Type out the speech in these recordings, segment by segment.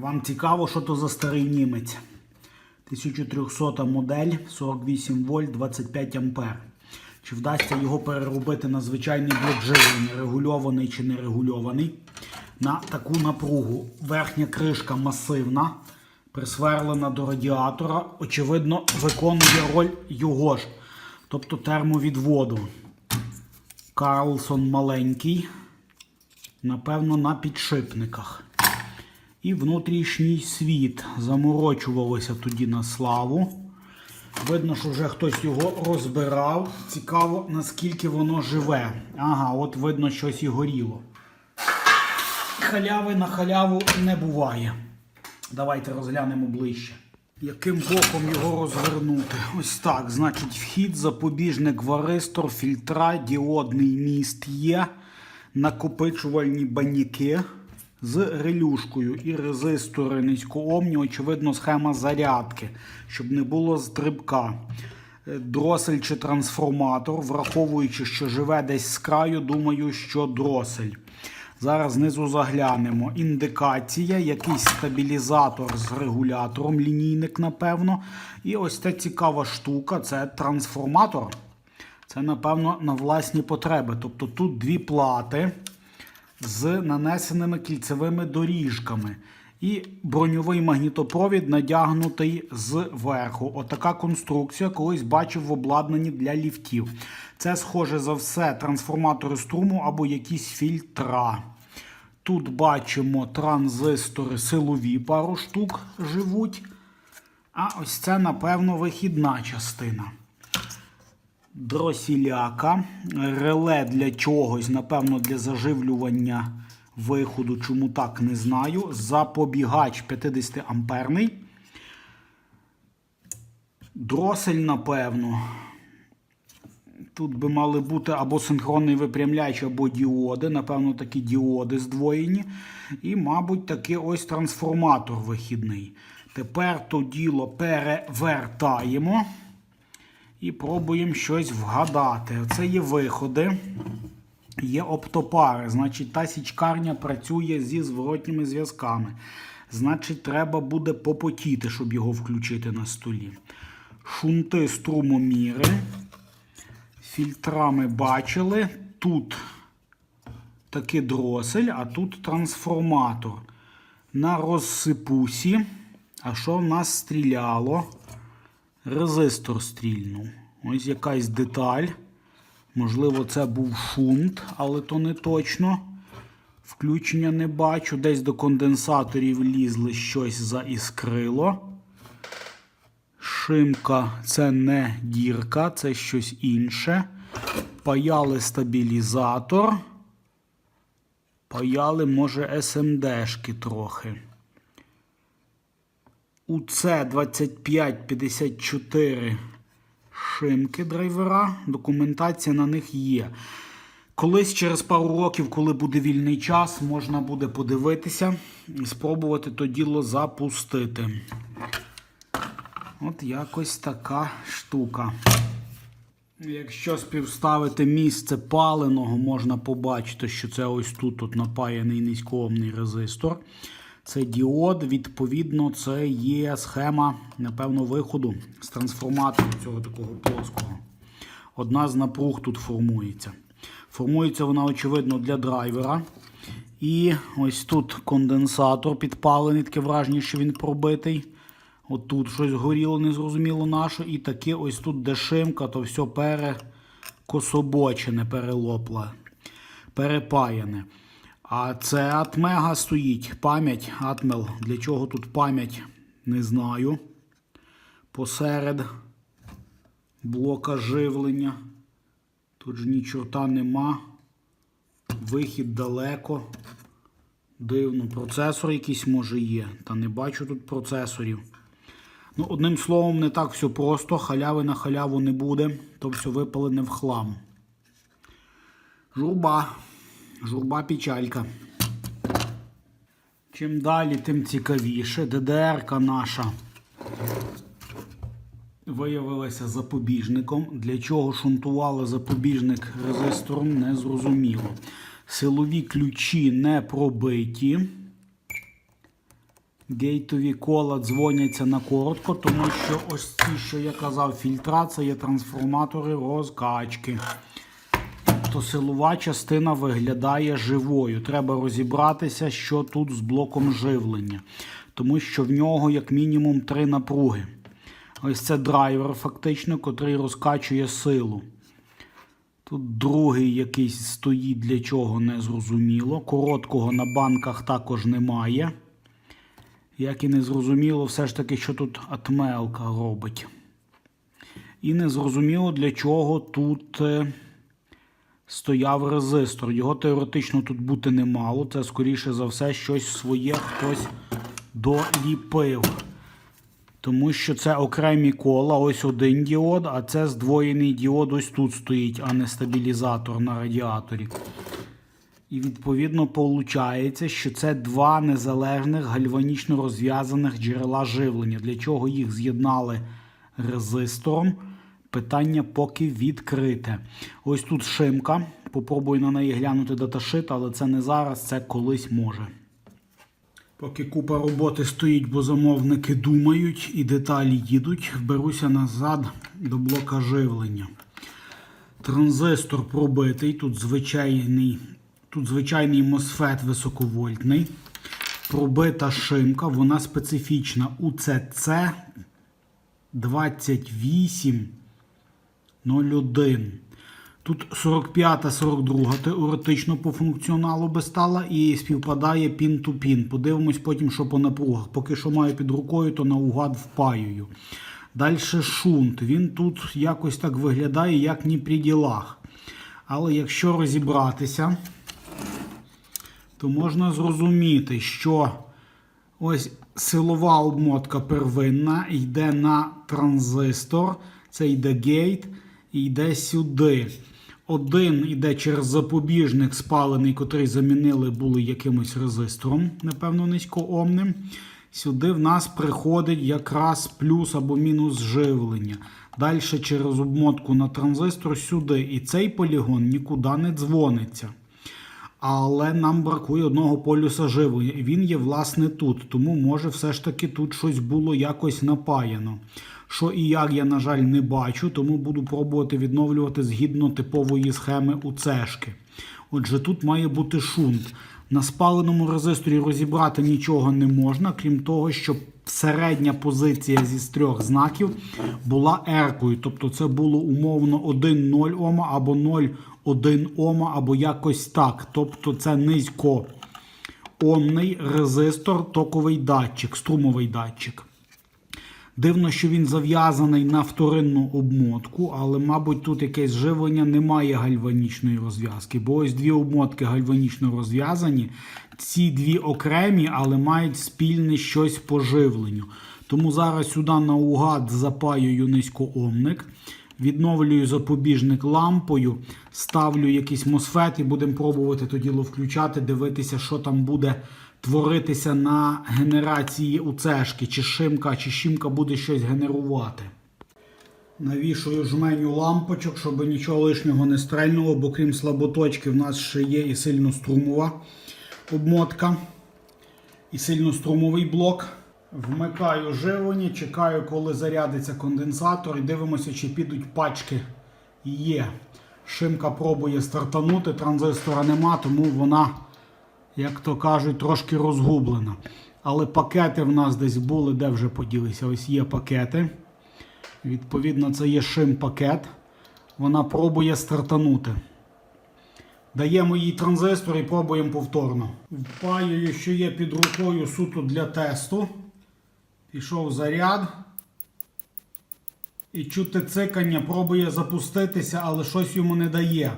Вам цікаво, що то за старий німець? 1300 модель, 48 вольт, 25 ампер. Чи вдасться його переробити на звичайний блок живлення, регульований чи не регульований? На таку напругу. Верхня кришка масивна, присверлена до радіатора. Очевидно, виконує роль його ж, тобто термовідводу. Карлсон маленький, напевно, на підшипниках. І внутрішній світ заморочувалося тоді на славу. Видно, що вже хтось його розбирав. Цікаво, наскільки воно живе. Ага, от видно, щось і горіло. Халяви на халяву не буває. Давайте розглянемо ближче. Яким боком його розвернути? Ось так. Значить, вхід, запобіжник, варистор, фільтра, діодний міст є, накопичувальні баняки з релюшкою і резистори низькоомні, очевидно, схема зарядки, щоб не було стрибка. Е, Дросель чи трансформатор, враховуючи, що живе десь з краю, думаю, що дросель. Зараз знизу заглянемо. Індикація, якийсь стабілізатор з регулятором, лінійник, напевно. І ось ця цікава штука це трансформатор. Це, напевно, на власні потреби. Тобто тут дві плати з нанесеними кільцевими доріжками. І броньовий магнітопровід надягнутий зверху. Отака конструкція колись бачив в обладнанні для ліфтів. Це, схоже за все, трансформатори струму або якісь фільтра. Тут бачимо транзистори силові, пару штук живуть. А ось це, напевно, вихідна частина. Дросіляка, реле для чогось, напевно, для заживлювання виходу, чому так, не знаю. Запобігач 50 амперний. Дросель, напевно. Тут би мали бути або синхронний випрямляч, або діоди. Напевно, такі діоди здвоєні. І, мабуть, таки ось трансформатор вихідний. Тепер то діло перевертаємо. І пробуємо щось вгадати. Це є виходи, є оптопари. Значить, та січкарня працює зі зворотніми зв'язками. Значить, треба буде попотіти, щоб його включити на столі. Шунти струмоміри. Фільтра ми бачили. Тут таки дросель, а тут трансформатор. На розсипусі. А що в нас стріляло? Резистор стрільнув. Ось якась деталь. Можливо, це був шунт, але то не точно. Включення не бачу. Десь до конденсаторів лізли щось заіскрило. Шимка це не дірка, це щось інше. Паяли стабілізатор. Паяли, може, СМДшки трохи. УЦ2554 шимки драйвера. Документація на них є. Колись через пару років, коли буде вільний час, можна буде подивитися і спробувати то діло запустити. От якось така штука. Якщо співставити місце паленого, можна побачити, що це ось тут от напаяний низькоомний резистор. Це діод, відповідно, це є схема, напевно, виходу з трансформатору цього такого плоского. Одна з напруг тут формується. Формується вона, очевидно, для драйвера. І ось тут конденсатор підпалений, таке враження, що він пробитий. От тут щось горіло, незрозуміло на що. І таке ось тут дешимка, то все перекособочене, перелопле, перепаяне. А це атмега стоїть. Пам'ять, атмел. Для чого тут пам'ять? Не знаю. Посеред блока живлення. Тут ж нічого нема. Вихід далеко. Дивно, процесор якийсь може є. Та не бачу тут процесорів. Ну, одним словом, не так все просто. Халяви на халяву не буде. То все випалене в хлам. Журба. Журба печалька. Чим далі, тим цікавіше. ДДРка наша виявилася запобіжником. Для чого шунтували запобіжник резистором, не зрозуміло. Силові ключі не пробиті. Гейтові кола дзвоняться на коротко, тому що ось ці, що я казав, фільтра це є трансформатори розкачки. То силова частина виглядає живою. Треба розібратися, що тут з блоком живлення. Тому що в нього як мінімум три напруги. Ось це драйвер, фактично, котрий розкачує силу. Тут другий якийсь стоїть для чого не зрозуміло. Короткого на банках також немає. Як і не зрозуміло, все ж таки, що тут атмелка робить. І не зрозуміло, для чого тут е, стояв резистор. Його теоретично тут бути не мало. Це, скоріше за все, щось своє хтось доліпив. Тому що це окремі кола, ось один діод, а це здвоєний діод ось тут стоїть, а не стабілізатор на радіаторі. І відповідно виходить, що це два незалежних гальванічно розв'язаних джерела живлення. Для чого їх з'єднали резистором? Питання поки відкрите. Ось тут шимка. Попробую на неї глянути даташит, але це не зараз, це колись може. Поки купа роботи стоїть, бо замовники думають і деталі їдуть, беруся назад до блока живлення. Транзистор пробитий, тут звичайний, тут звичайний MOSFET високовольтний. Пробита шимка, вона специфічна УЦЦ 2801. Тут 45-42 теоретично по функціоналу би стала і співпадає пін ту пін. Подивимось потім, що по напругах. Поки що маю під рукою, то наугад впаюю. Далі шунт. Він тут якось так виглядає, як ні при ділах. Але якщо розібратися, то можна зрозуміти, що ось силова обмотка первинна йде на транзистор, це йде гейт і йде сюди. Один йде через запобіжник спалений, котрий замінили були якимось резистором, напевно, низькоомним. Сюди в нас приходить якраз плюс або мінус живлення. Далі через обмотку на транзистор сюди. І цей полігон нікуди не дзвониться. Але нам бракує одного полюса живлення. Він є, власне, тут. Тому, може, все ж таки тут щось було якось напаяно. Що і як я, на жаль, не бачу, тому буду пробувати відновлювати згідно типової схеми УЦшки. Отже, тут має бути шунт. На спаленому резисторі розібрати нічого не можна, крім того, що середня позиція зі трьох знаків була еркою. Тобто це було умовно 1,0 Ома або 0,1 Ома, або якось так. Тобто це низько омний резистор, токовий датчик, струмовий датчик. Дивно, що він зав'язаний на вторинну обмотку, але, мабуть, тут якесь живлення немає гальванічної розв'язки, бо ось дві обмотки гальванічно розв'язані. Ці дві окремі, але мають спільне щось по живленню. Тому зараз сюди наугад запаюю низькоомник, відновлюю запобіжник лампою, ставлю якийсь мосфет і будемо пробувати то діло включати, дивитися, що там буде творитися на генерації УЦшки, чи шимка, чи шимка буде щось генерувати. Навішую жменю лампочок, щоб нічого лишнього не стрельнуло, бо крім слаботочки, в нас ще є і сильнострумова обмотка, і сильнострумовий блок. Вмикаю живлення, чекаю, коли зарядиться конденсатор, і дивимося, чи підуть пачки. Є. Шимка пробує стартанути, транзистора нема, тому вона як то кажуть, трошки розгублена. Але пакети в нас десь були, де вже поділися. Ось є пакети. Відповідно, це є шим-пакет. Вона пробує стартанути. Даємо їй транзистор і пробуємо повторно. Впаюю, що є під рукою суто для тесту. Пішов заряд. І чути цикання, пробує запуститися, але щось йому не дає.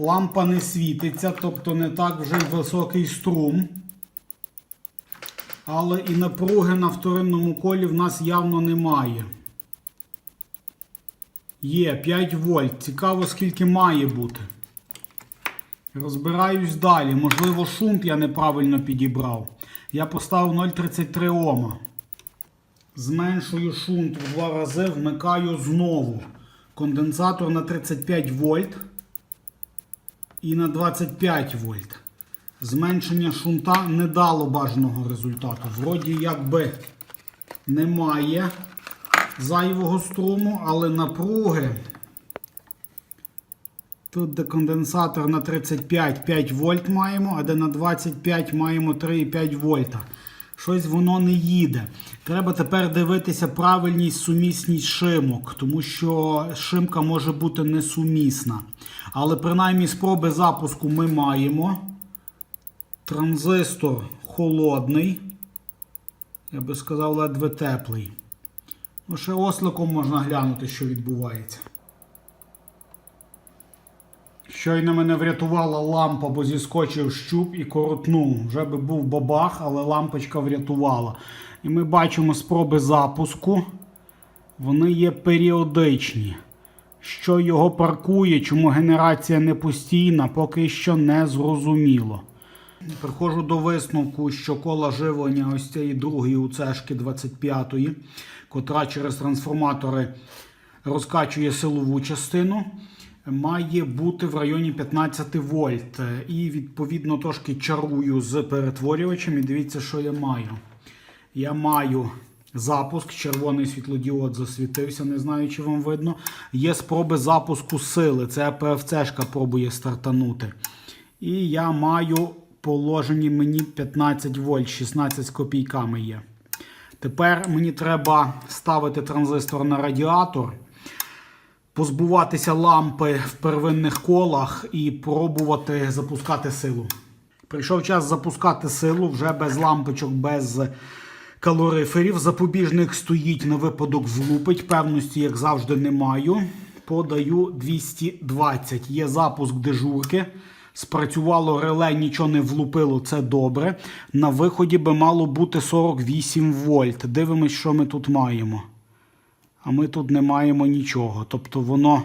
Лампа не світиться, тобто не так вже високий струм. Але і напруги на вторинному колі в нас явно немає. Є 5 вольт. Цікаво, скільки має бути. Розбираюсь далі. Можливо, шунт я неправильно підібрав. Я поставив 0,33 Ома. Зменшую шунт в два рази, вмикаю знову. Конденсатор на 35 вольт і на 25 вольт. Зменшення шунта не дало бажаного результату. Вроді якби немає зайвого струму, але напруги. Тут де конденсатор на 35 5 вольт маємо, а де на 25 маємо 3,5 вольта. Щось воно не їде. Треба тепер дивитися правильність, сумісність шимок, тому що шимка може бути несумісна. Але принаймні спроби запуску ми маємо. Транзистор холодний. Я би сказав, ледве теплий. Ну, ще осликом можна глянути, що відбувається. Щойно мене врятувала лампа, бо зіскочив щуп і коротнув. Вже би був бабах, але лампочка врятувала. І ми бачимо спроби запуску. Вони є періодичні. Що його паркує, чому генерація не постійна, поки що не зрозуміло. Приходжу до висновку, що кола живлення ось цієї другої уцешки 25-ї, котра через трансформатори розкачує силову частину, має бути в районі 15 вольт. І відповідно трошки чарую з перетворювачем. І дивіться, що я маю. Я маю запуск, червоний світлодіод засвітився, не знаю, чи вам видно. Є спроби запуску сили. Це ПФЦшка пробує стартанути. І я маю положені мені 15 вольт, 16 з копійками є. Тепер мені треба ставити транзистор на радіатор, позбуватися лампи в первинних колах і пробувати запускати силу. Прийшов час запускати силу вже без лампочок, без калориферів. Запобіжник стоїть на випадок влупить. Певності, як завжди, не маю. Подаю 220. Є запуск дежурки. Спрацювало реле, нічого не влупило, це добре. На виході би мало бути 48 вольт. Дивимось, що ми тут маємо. А ми тут не маємо нічого. Тобто воно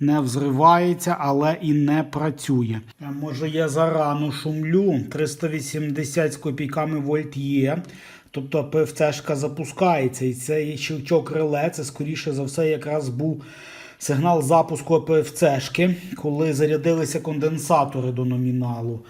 не взривається, але і не працює. Може я зарано шумлю. 380 з копійками вольт є. Тобто ПФЦшка запускається. І цей щелчок реле, це скоріше за все, якраз був сигнал запуску ПФЦшки, коли зарядилися конденсатори до номіналу.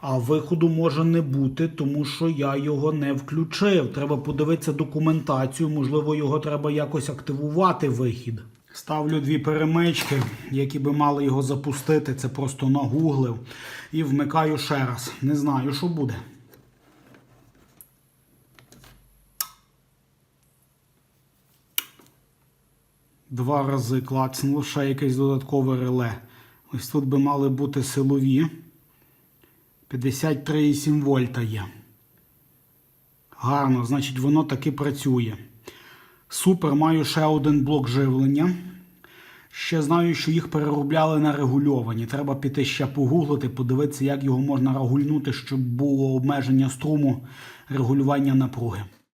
А виходу може не бути, тому що я його не включив. Треба подивитися документацію, можливо, його треба якось активувати вихід. Ставлю дві перемички, які би мали його запустити. Це просто нагуглив. І вмикаю ще раз. Не знаю, що буде. Два рази клацнуло, ще якесь додаткове реле. Ось тут би мали бути силові. 53,7 вольта є. Гарно, значить, воно таки працює. Супер, маю ще один блок живлення. Ще знаю, що їх переробляли на регульовані. Треба піти ще погуглити, подивитися, як його можна регульнути, щоб було обмеження струму регулювання напруги.